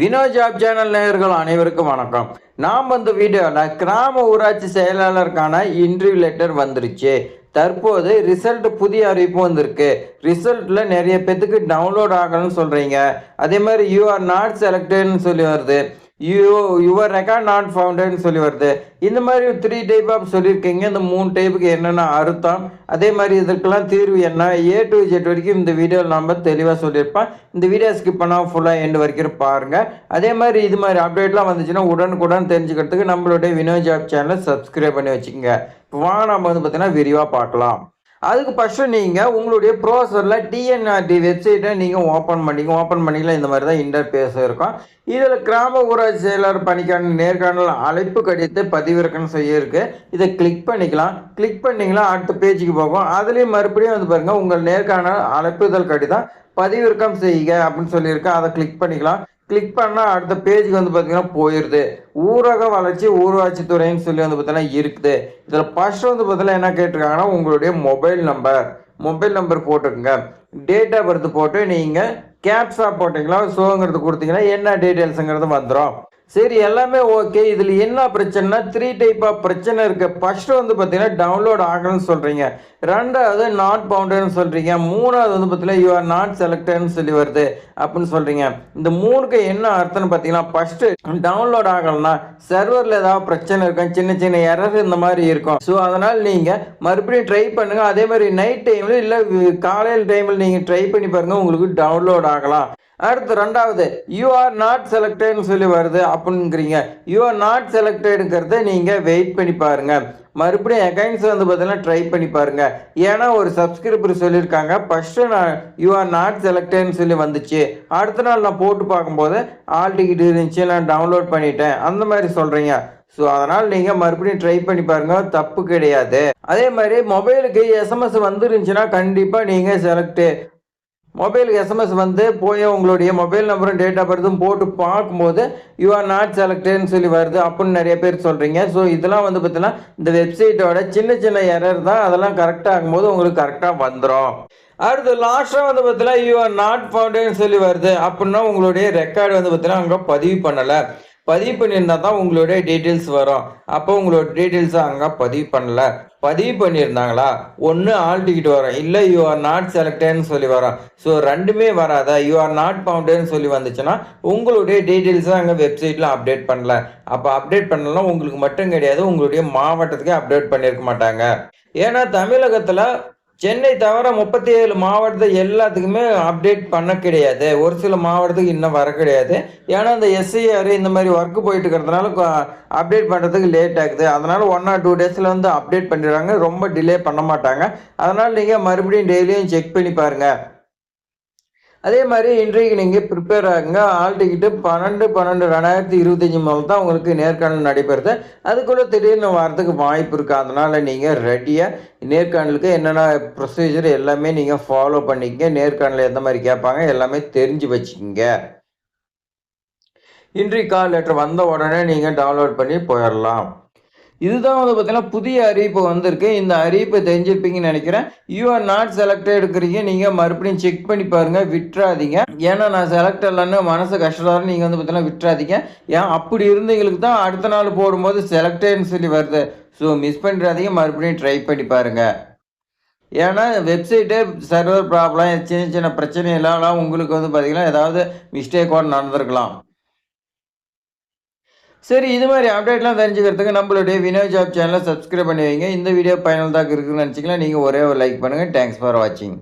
Vinod job channel நேயர்கள் அனைவருக்கும் வணக்கம். நாம் வந்து வீடியோவில் கிராம ஊராட்சி செயலாளருக்கான இன்டர்வியூ லெட்டர் வந்துருச்சு. தற்போது ரிசல்ட் புதிய அறிவிப்பு வந்திருக்கு. ரிசல்ட்டில் நிறைய பேத்துக்கு டவுன்லோட் ஆகணும்னு சொல்கிறீங்க அதே மாதிரி யூ ஆர் நாட் செலக்டட்னு சொல்லி வருது. யூ யுவர் ரெக்கார்ட் நாட் ஃபவுண்டட்னு சொல்லி வருது. இந்த மாதிரி த்ரீ டைப் ஆஃப் சொல்லியிருக்கீங்க. இந்த மூணு டைப்புக்கு என்னென்ன அர்த்தம்? அதே மாதிரி இதுக்கெல்லாம் தீர்வு என்ன? ஏ டு ஜெட் வரைக்கும் இந்த வீடியோவில் நம்ம தெளிவாக சொல்லியிருப்பேன் இந்த வீடியோ ஸ்கிப் பண்ணால் ஃபுல்லாக எண்டு வரைக்கும் பாருங்கள் அதே மாதிரி இது மாதிரி அப்டேட்லாம் வந்துச்சுன்னா உடனுக்குடன் தெரிஞ்சுக்கிறதுக்கு நம்மளுடைய வினோத் ஜாப் சேனலை சப்ஸ்கிரைப் பண்ணி வச்சுக்கோங்க. இப்போ வாங்க நம்ம வந்து பார்த்தீங்கன்னா விரிவாக பார்க்கலாம். அதுக்கு ஃபஸ்ட்டு நீங்கள் உங்களுடைய ப்ரோசரில் டிஎன்ஆர்டி வெப்சைட்டை நீங்கள் ஓப்பன் பண்ணிங்க ஓப்பன் பண்ணிக்கலாம் இந்த மாதிரி தான் இன்டர்பேஸ் இருக்கும். இதில் கிராம ஊராட்சி செயலாளர் பணிக்கான நேர்காணல் அழைப்பு கடிதத்தை பதிவிறக்கம் செய்யிருக்கு இதை கிளிக் பண்ணிக்கலாம். கிளிக் பண்ணிங்களா அடுத்த பேஜுக்கு போகும். அதுலேயும் மறுபடியும் வந்து பாருங்கள் உங்கள் நேர்காணல் அழைப்புதல் கடிதம் பதிவிறக்கம் செய்யுங்க அப்படின்னு சொல்லியிருக்கேன் அதை கிளிக் பண்ணிக்கலாம். கிளிக் பண்ணால் அடுத்த பேஜுக்கு வந்து பார்த்தீங்கன்னா போயிடுது ஊரக வளர்ச்சி ஊராட்சி துறைன்னு சொல்லி வந்து பார்த்தீங்கன்னா இருக்குது. இதில் ஃபர்ஸ்ட் வந்து பார்த்தீங்கன்னா என்ன கேட்டிருக்காங்கன்னா உங்களுடைய மொபைல் நம்பர் மொபைல் நம்பர் போட்டுக்கோங்க டேட் ஆஃப் பர்த் போட்டு நீங்கள் கேப்ஸாக போட்டிங்களா ஷோங்கிறது கொடுத்தீங்கன்னா என்ன டீட்டெயில்ஸுங்கிறது வந்துடும் சரி எல்லாமே ஓகே. இதில் என்ன பிரச்சனைனா த்ரீ டைப் ஆஃப் பிரச்சனை இருக்குது ஃபஸ்ட்டு வந்து பார்த்தீங்கன்னா டவுன்லோட் ஆகணும்னு சொல்கிறீங்க ரெண்டாவது நாட் பவுண்டர்னு சொல்கிறீங்க மூணாவது வந்து பார்த்தீங்கன்னா யூ ஆர் நாட் செலக்டட்னு சொல்லி வருது அப்படின்னு சொல்கிறீங்க இந்த மூணுக்கு என்ன அர்த்தம்னு பார்த்தீங்கன்னா ஃபஸ்ட்டு டவுன்லோட் ஆகலைன்னா சர்வரில் ஏதாவது பிரச்சனை இருக்கும் சின்ன சின்ன எரர் இந்த மாதிரி இருக்கும். ஸோ அதனால் நீங்கள் மறுபடியும் ட்ரை பண்ணுங்கள் அதே மாதிரி நைட் டைமில் இல்லை காலையில் டைமில் நீங்கள் ட்ரை பண்ணி பாருங்கள் உங்களுக்கு டவுன்லோட் ஆகலாம். அடுத்து ரெண்டாவது யூ ஆர் நாட் செலக்டட்னு சொல்லி வருது. அப்படிங்கிறீங்க யூ ஆர் நாட் செலக்டடுங்கிறத நீங்கள் வெயிட் பண்ணி பாருங்கள் மறுபடியும் அகைன்ஸ் வந்து பார்த்தீங்கன்னா ட்ரை பண்ணி பாருங்கள் ஏன்னா ஒரு சப்ஸ்கிரைபர் சொல்லியிருக்காங்க ஃபஸ்ட்டு நான் யூ ஆர் நாட் செலக்டட்னு சொல்லி வந்துச்சு. அடுத்த நாள் நான் போட்டு பார்க்கும்போது ஆல் டிக்கெட் இருந்துச்சு நான் டவுன்லோட் பண்ணிட்டேன். அந்த மாதிரி சொல்கிறீங்க ஸோ அதனால் நீங்கள் மறுபடியும் ட்ரை பண்ணி பாருங்கள் தப்பு கிடையாது. அதே மாதிரி மொபைலுக்கு எஸ்எம்எஸ் வந்துருந்துச்சுன்னா கண்டிப்பாக நீங்கள் செலக்ட் மொபைல் எஸ்எம்எஸ் வந்து போய் உங்களுடைய மொபைல் நம்பரும் டேட் ஆஃப் பர்த்தும் போட்டு பார்க்கும்போது யூ ஆர் நாட் செலக்டட்னு சொல்லி வருது அப்படின்னு நிறைய பேர் சொல்கிறீங்க ஸோ இதெல்லாம் வந்து பார்த்தீங்கன்னா இந்த வெப்சைட்டோட சின்ன சின்ன எரர் தான். அதெல்லாம் கரெக்டாக ஆகும்போது உங்களுக்கு கரெக்டாக வந்துடும் அடுத்து லாஸ்ட்டாக வந்து பார்த்தீங்கன்னா யூ ஆர் நாட் ஃபவுண்டேன்னு சொல்லி வருது. அப்படின்னா உங்களுடைய ரெக்கார்டு வந்து பார்த்தீங்கன்னா அங்கே பதிவு பண்ணலை. பதிவு பண்ணியிருந்தா தான் உங்களுடைய டீட்டெயில்ஸ் வரும். அப்போ உங்களோட டீட்டெயில்ஸை அங்கே பதிவு பண்ணலை. பதிவு பண்ணியிருந்தாங்களா? ஒன்று ஆல் டிக்கெட் வரும். இல்லை யூ ஆர் நாட் செலக்டட்னு சொல்லி வரும். ஸோ ரெண்டுமே வராத? யூ ஆர் நாட் பவுண்டட்னு சொல்லி வந்துச்சுன்னா உங்களுடைய டீட்டெயில்ஸை அங்கே வெப்சைட்டில் அப்டேட் பண்ணல. அப்போ அப்டேட் பண்ணலாம் உங்களுக்கு மட்டும் கிடையாது. உங்களுடைய மாவட்டத்துக்கே அப்டேட் பண்ணியிருக்க மாட்டாங்க. ஏன்னா தமிழகத்தில் சென்னை தவிர முப்பத்தி ஏழு மாவட்டத்தை எல்லாத்துக்குமே அப்டேட் பண்ண கிடையாது. ஒரு சில மாவட்டத்துக்கு இன்னும் வர கிடையாது. ஏன்னா இந்த எஸ்ஐஆர் இந்த மாதிரி ஒர்க்கு போயிட்டு இருக்கிறதுனால அப்டேட் பண்ணுறதுக்கு லேட் ஆகுது. அதனால் ஒன் ஆர் டூ டேஸில் வந்து அப்டேட் பண்ணிடுறாங்க. ரொம்ப டிலே பண்ண மாட்டாங்க. அதனால் நீங்கள் மறுபடியும் டெய்லியும் செக் பண்ணி பாருங்கள் அதே மாதிரி இன்றைக்கு நீங்கள் ப்ரிப்பேர் ஆகுங்க. ஆல் டிக்கெட்டு பன்னெண்டு பன்னெண்டு ரெண்டாயிரத்தி இருபத்தஞ்சி முதல் தான் உங்களுக்கு நேர்காணல் நடைபெறுது. அதுக்குள்ளே திடீர்னு வரதுக்கு வாய்ப்பு இருக்குது அதனால் நீங்கள் ரெடியாக நேர்காணலுக்கு என்னென்ன ப்ரொசீஜர் எல்லாமே நீங்கள் ஃபாலோ பண்ணிக்கங்க. நேர்காணல் எந்த மாதிரி கேட்பாங்க எல்லாமே தெரிஞ்சு வச்சுக்கோங்க. இன்றைக்கு கால் லெட்டர் வந்த உடனே நீங்கள் டவுன்லோட் பண்ணி போயிடலாம். இதுதான் வந்து பார்த்தீங்கன்னா புதிய அறிவிப்பு வந்திருக்கு. இந்த அறிவிப்பை தெரிஞ்சிருப்பீங்கன்னு நினைக்கிறேன். யூ ஆர் நாட் செலக்டட் இருக்கிறீங்க நீங்கள் மறுபடியும் செக் பண்ணி பாருங்கள் விட்டுறாதீங்க. ஏன்னா நான் செலக்ட் இல்லைன்னு மனசு கஷ்டத்தாலும் நீங்கள் வந்து பார்த்தீங்கன்னா விட்டுறாதீங்க. ஏன்? அப்படி இருந்தவங்களுக்கு தான் அடுத்த நாள் போடும்போது செலக்டட்னு சொல்லி வருது. ஸோ மிஸ் பண்ணிடாதீங்க. மறுபடியும் ட்ரை பண்ணி பாருங்கள் ஏன்னா வெப்சைட்டு சர்வர் ப்ராப்ளம் சின்ன சின்ன பிரச்சனை எல்லாம் உங்களுக்கு வந்து பார்த்தீங்கன்னா ஏதாவது மிஸ்டேக்கோடு நடந்திருக்கலாம். சரி இது மாதிரி அப்டேட்லாம் தெரிஞ்சுக்கிறதுக்கு நம்மளுடைய வினோ ஜாப் சேனலை சப்ஸ்கிரைப் பண்ணி வைங்க. இந்த வீடியோ பயனுள்ளதாக இருக்குதுன்னு நினச்சிக்கலாம் நீங்கள் ஒரே ஒரு லைக் பண்ணுங்கள் தேங்க்ஸ் ஃபார் வாட்சிங்